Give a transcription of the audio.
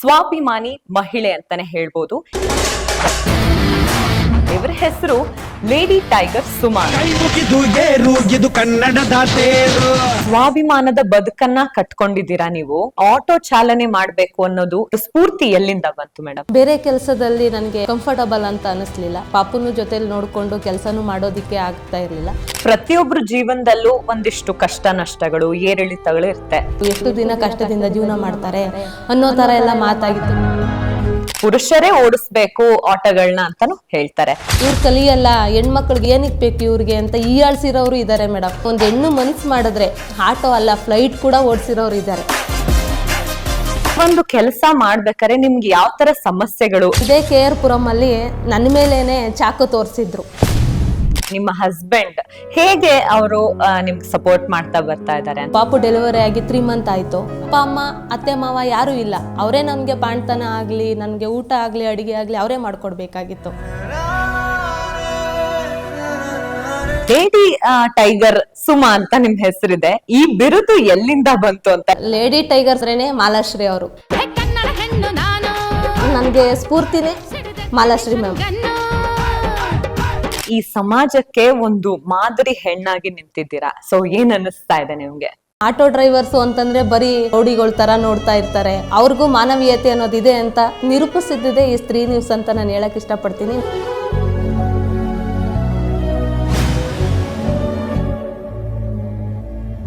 ಸ್ವಾಭಿಮಾನಿ ಮಹಿಳೆ ಅಂತಾನೆ ಹೇಳ್ಬೋದು. ಇವರ ಹೆಸರು ಲೇಡಿ ಟೈಗರ್ ಸುಮಾರ್ ಇದು ಕನ್ನಡದ ತೇರು. ಸ್ವಾಭಿಮಾನದ ಬದುಕನ್ನ ಕಟ್ಕೊಂಡಿದ್ದೀರಾ ನೀವು? ಆಟೋ ಚಾಲನೆ ಮಾಡ್ಬೇಕು ಅನ್ನೋದು ಸ್ಫೂರ್ತಿ ಎಲ್ಲಿಂದ ಬಂತು ಮೇಡಮ್ ಬೇರೆ ಕೆಲಸದಲ್ಲಿ ನನಗೆ ಕಂಫರ್ಟಬಲ್ ಅಂತ ಅನಿಸ್ಲಿಲ್ಲ. ಪಾಪುನು ಜೊತೆಲಿ ನೋಡ್ಕೊಂಡು ಕೆಲಸನೂ ಮಾಡೋದಿಕ್ಕೆ ಆಗ್ತಾ ಇರ್ಲಿಲ್ಲ. ಪ್ರತಿಯೊಬ್ರು ಜೀವನದಲ್ಲೂ ಒಂದಿಷ್ಟು ಕಷ್ಟ ನಷ್ಟಗಳು ಏರಿಳಿತಗಳು ಇರುತ್ತೆ. ಎಷ್ಟು ದಿನ ಕಷ್ಟದಿಂದ ಜೀವನ ಮಾಡ್ತಾರೆ ಅನ್ನೋ ತರ ಎಲ್ಲ ಮಾತಾಗಿತ್ತು. ಪುರುಷರೇ ಓಡಿಸ್ಬೇಕು ಆಟಗಳನ್ನ ಅಂತಾನು ಹೇಳ್ತಾರೆ. ಇವ್ರು ಕಲಿಯಲ್ಲ ಹೆಣ್ಮಕ್ಳಿಗೆ ಏನಕ್ಕೆ ಬೇಕು ಇವ್ರಿಗೆ ಅಂತ ಈಯಾಳ್ಸಿರೋರು ಇದ್ದಾರೆ ಮೇಡಮ್ ಒಂದು ಹೆಣ್ಣು ಮನ್ಸು ಮಾಡಿದ್ರೆ ಆಟೋ ಅಲ್ಲ ಫ್ಲೈಟ್ ಕೂಡ ಓಡಿಸಿರೋರು ಇದ್ದಾರೆ ಒಂದು ಕೆಲಸ ಮಾಡ್ಬೇಕಾದ್ರೆ ನಿಮ್ಗೆ ಯಾವ ತರ ಸಮಸ್ಯೆಗಳು? ಇದೇ ಕೆ ಆರ್ ಪುರಂ ಅಲ್ಲಿ ನನ್ನ ಮೇಲೇನೆ ಚಾಕು ತೋರಿಸಿದ್ರು. ನಿಮ್ಮ ಹಸ್ಬೆಂಡ್ ಹೇಗೆ ಅವರು ನಿಮ್ಗೆ ಸಪೋರ್ಟ್ ಮಾಡ್ತಾ ಬರ್ತಾ ಇದ್ದಾರೆ ಪಾಪು ಡೆಲಿವರಿ ಆಗಿ ತ್ರೀ ಮಂತ್ ಆಯ್ತು. ಅಪ್ಪ ಅಮ್ಮ ಅತ್ತೆ ಮಾವ ಯಾರು ಇಲ್ಲ. ಅವರೇ ನನಗೆ ಬಾಣ್ತನ ಆಗಲಿ ನನಗೆ ಊಟ ಆಗಲಿ ಅಡಿಗೆ ಆಗಲಿ ಅವರೇ ಮಾಡ್ಕೊಡ್ಬೇಕಾಗಿತ್ತು. ಲೇಡಿ ಟೈಗರ್ ಸುಮಾ ಅಂತ ನಿಮ್ ಹೆಸರಿದೆ. ಈ ಬಿರುದು ಎಲ್ಲಿಂದ ಬಂತು ಅಂತ? ಲೇಡಿ ಟೈಗರ್ಸ್ರೇನೆ ಮಾಲಾಶ್ರೀ ಅವರು. ಕನ್ನಡ ಹೆಣ್ಣು ನಾನು. ನನಗೆ ಸ್ಫೂರ್ತಿನೇ ಮಾಲಾಶ್ರೀ ಮ್ಯಾಮ್. ಈ ಸಮಾಜಕ್ಕೆ ಒಂದು ಮಾದರಿ ಹೆಣ್ಣಾಗಿ ನಿಂತಿದ್ದೀರಾ? ಸೊ ಏನ್ ಅನ್ನಿಸ್ತಾ ಇದೆ ನಿಮ್ಗೆ? ಆಟೋ ಡ್ರೈವರ್ಸ್ ಅಂತಂದ್ರೆ ಬರೀ ರೌಡಿಗಳ ತರ ನೋಡ್ತಾ ಇರ್ತಾರೆ. ಅವ್ರಿಗೂ ಮಾನವೀಯತೆ ಅನ್ನೋದಿದೆ ಅಂತ ನಿರೂಪಿಸಿದ್ದಿದೆ ಈ ಸ್ತ್ರೀ ನ್ಯೂಸ್ ಅಂತ ನಾನು ಹೇಳಕ್ ಇಷ್ಟಪಡ್ತೀನಿ.